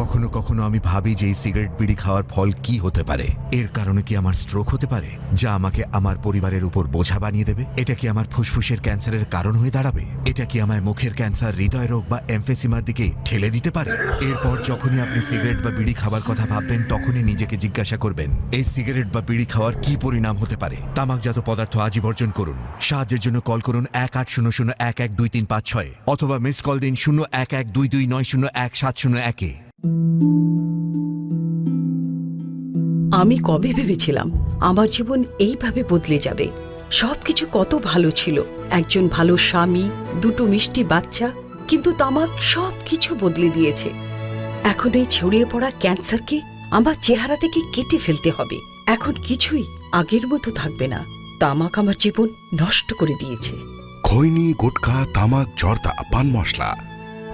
কখনো কখনো আমি ভাবি যে এই সিগারেট বিড়ি খাওয়ার ফল কি হতে পারে। এর কারণে কি আমার স্ট্রোক হতে পারে? যা আমাকে আমার পরিবারের উপর বোঝা বানিয়ে দেবে? এটা কি আমার ফুসফুসের ক্যান্সারের কারণ হয়ে দাঁড়াবে? এটা কি আমায় মুখের ক্যান্সার, হৃদয় রোগ বা এমফেসিমার দিকে ঠেলে দিতে পারে? এরপর যখনই আপনি সিগারেট বা বিড়ি খাবার কথা ভাববেন, তখনই নিজেকে জিজ্ঞাসা করবেন, এই সিগারেট বা বিড়ি খাওয়ার কি পরিণাম হতে পারে? তামাকজাত পদার্থ আজই বর্জন করুন। সাহায্যের জন্য কল করুন এক আট শূন্য শূন্য এক এক দুই তিন পাঁচ ছয় অথবা মিস কল দিন শূন্য এক এক দুই দুই নয় শূন্য এক সাত শূন্য একে। আমি কবে ভেবেছিলাম আমার জীবন এইভাবে বদলে যাবে? সবকিছু কত ভালো ছিল। একজন ভালো স্বামী, দুটো মিষ্টি বাচ্চা, কিন্তু তামাক সব কিছু বদলে দিয়েছে। এখন এই ছড়িয়ে পড়া ক্যান্সারকে আমার চেহারা থেকে কেটে ফেলতে হবে। এখন কিছুই আগের মতো থাকবে না। তামাক আমার জীবন নষ্ট করে দিয়েছে। খৈনি, গুটখা, তামাক, জর্দা, পান মশলা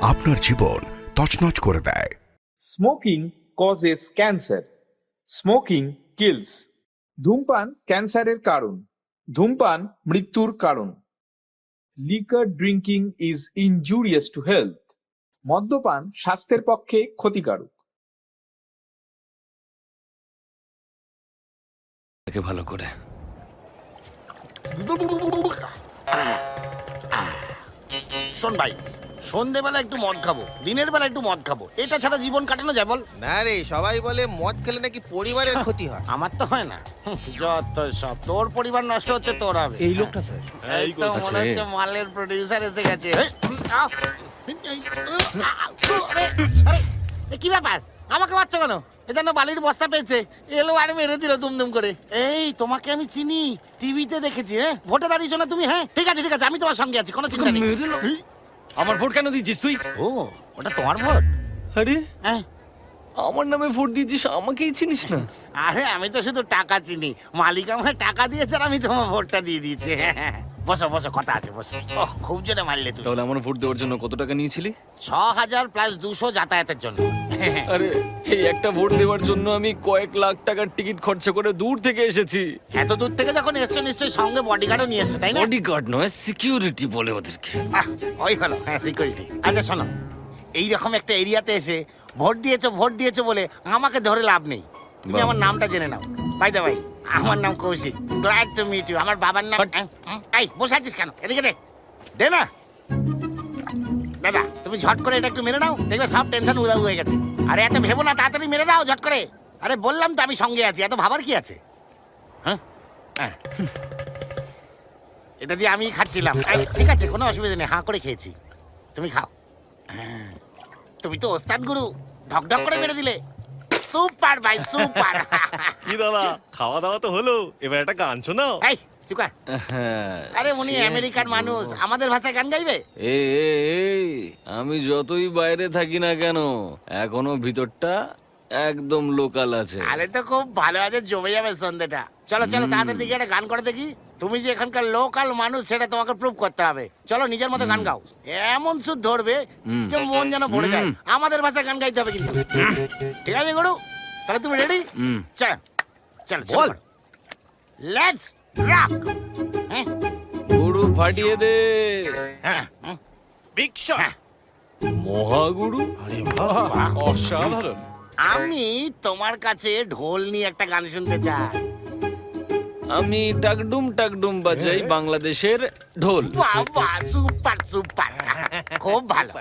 আপনার জীবন তছনছ করে দেয়। Smoking causes cancer smoking kills ধূমপান ক্যান্সারের কারণ. ধূমপান মৃত্যুর কারণ. Liquor drinking is injurious to health মদ্যপান স্বাস্থ্যের পক্ষে ক্ষতিকারক। ভালো করে। শোন ভাই সন্ধেবেলা একটু মদ খাব দিনের বেলা একটু মদ খাব। এটা ছাড়া জীবন কাটানো যায় বল। না রে সবাই বলে মদ খেলে নাকি পরিবারের ক্ষতি হয়। আমার তো হয় না। হুম, যত সব তোর পরিবার নষ্ট হচ্ছে তোর হবে। এই লোকটা স্যার। এই তো মনে হচ্ছে মালের প্রডিউসার এসে গেছে। কি ব্যাপার? আমাকে মারছো কেন? এ যেন বালির বস্তা পেয়েছে। এলো আর মেরে দিল দুমদুম করে। এই তোমাকে আমি চিনি। টিভিতে দেখেছি হ্যাঁ? ভোটে দাঁড়িয়েছো না তুমি হ্যাঁ? ঠিক আছে ঠিক আছে আমি তোমার সঙ্গে আছি কোনো চিন্তা নেই। আমার ভোট কেন দিচ্ছিস তুই? ও ওটা তোমার ভোট? আরে হ্যাঁ। আমার নামে ভোট দিয়েছিস আমাকেই চিনিস না। আরে আমি তো শুধু টাকা চিনি। মালিক আমায় টাকা দিয়েছে আর আমি তোমার ভোটটা দিয়ে দিয়েছি। বসো বসো কথা আছে বসো। ও খুব জোরে মারলে তুমি। তাহলে আমার ভোট দেওয়ার জন্য কত টাকা নিয়েছিলি? ছ হাজার প্লাস দুশো যাতায়াতের জন্য। আরে এই একটা ভোট দেওয়ার জন্য আমি কয়েক লাখ টাকার টিকিট খরচা করে দূর থেকে এসেছি। এত দূর থেকে যখন এসছো নিশ্চয়ই সঙ্গে বডিগার্ডও নিয়ে এসছো তাই না? বডিগার্ড নয় সিকিউরিটি বলে ওদেরকে। আহ, ওই হলো হ্যাঁ সিকিউরিটি আচ্ছা শোনো এইরকম একটা এরিয়াতে এসে ভোট দিয়েছ ভোট দিয়েছ বলে আমাকে ধরে লাভ নেই। তুমি বাহ। আমার নামটা জেনে নাও। বাই দা ভাই আমার নাম Kaushik. Glad to meet you আমার বাবার নাম But- হুম, এই বসে আছিস কেন? এদিকে দে। দে না। দাদা তুমি ঝট করে এটা একটু মেরে নাও। দেখবে সব টেনশন উদাউ হয়ে গেছে। আরে এত ভেবো না তাড়াতাড়ি মেরে দাও ঝট করে। আরে বললাম তো আমি সঙ্গে আছি এত ভাবার কি আছে? হ্যাঁ? হ্যাঁ। এটা দিয়ে আমি খাচ্ছিলাম। ঠিক আছে কোনো অসুবিধা নেই হাঁ করে খেয়েছি। তুমি খাও। হ্যাঁ। তুমি তো ওস্তাদ গুরু ধক ধক করে মেরে দিলে। সুপার ভাই সুপার। কি দাদা খাওয়া দাওয়া তো হলো এবার একটা গান শোনাও। এই হ্যাঁ আরে উনি আমেরিকান মানুষ আমাদের ভাষায় গান গাইবে? এই, আমি যতই বাইরে থাকি না কেন এখনও ভিতরটা একদম লোকাল আছে। আরে তো খুব ভালো আছে জমে যাবে সন্ধ্যেটা। চলো চলো তাড়াতাড়ি দিকে একটা গান করে দেখি। তুমি যে এখানকার লোকাল মানুষ সেটা তোমাকে প্রুভ করতে হবে। চলো নিজের মতো গান গাও। এমন সুদ ধরবে যে মন যেন ভরে যায়। আমাদের ভাষায় গান গাইতে হবে কিন্তু। ঠিক আছে গুরু? তাহলে তুমি রেডি। চল চল বল। লেটস রক হ্যাঁ? গুরু ফাটিয়ে দে। হ্যাঁ বিগ শট মহাগুরু? আরে বাহ অসাধারণ। আমি তোমার কাছে ঢোল নিয়ে একটা গান শুনতে চাই। আমি টাকডুম টাকডুম বাজাই বাংলাদেশের ঢোল। বাহ বাহ সুপার সুপার। খুব ভালো।